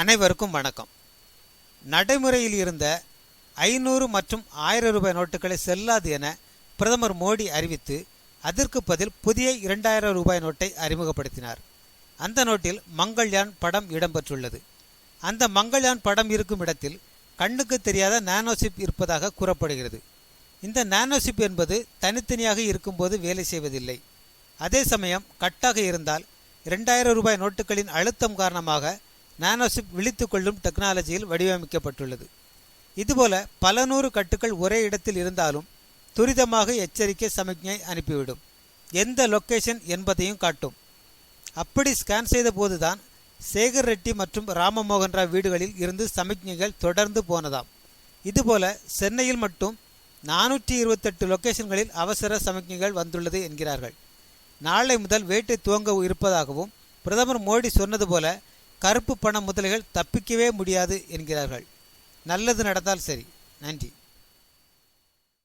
அனைவருக்கும் வணக்கம். நடைமுறையில் இருந்த ஐநூறு மற்றும் ஆயிரம் ரூபாய் நோட்டுகளை செல்லாது என பிரதமர் மோடி அறிவித்து அதற்கு பதில் புதிய இரண்டாயிரம் ரூபாய் நோட்டை அறிமுகப்படுத்தினார். அந்த நோட்டில் மங்கள்யான் படம் இடம்பெற்றுள்ளது. அந்த மங்கள்யான் படம் இருக்கும் இடத்தில் கண்ணுக்கு தெரியாத நானோசிப் இருப்பதாக கூறப்படுகிறது. இந்த நானோசிப் என்பது தனித்தனியாக இருக்கும்போது வேலை செய்வதில்லை. அதே சமயம் கட்டாக இருந்தால் இரண்டாயிரம் ரூபாய் நோட்டுகளின் அழுத்தம் காரணமாக நானோசிப் விழித்து கொள்ளும் டெக்னாலஜியில் வடிவமைக்கப்பட்டுள்ளது. இதுபோல பல நூறு கட்டுகள் ஒரே இடத்தில் இருந்தாலும் துரிதமாக எச்சரிக்கை சமிக்ஞை அனுப்பிவிடும். எந்த லொக்கேஷன் என்பதையும் காட்டும். அப்படி ஸ்கேன் செய்த போதுதான் சேகர் ரெட்டி மற்றும் ராமமோகன் ராவ் வீடுகளில் இருந்து சமிக்ஞைகள் தொடர்ந்து போனதாம். இதுபோல சென்னையில் மட்டும் நானூற்றி இருபத்தெட்டு லொக்கேஷன்களில் அவசர சமிக்ஞைகள் வந்துள்ளது என்கிறார்கள். நாளை முதல் வேட்டை துவங்க இருப்பதாகவும் பிரதமர் மோடி சொன்னது போல கருப்பு பண முதலிகள் தப்பிக்கவே முடியாது என்கிறார்கள். நல்லது நடந்தால் சரி. நன்றி.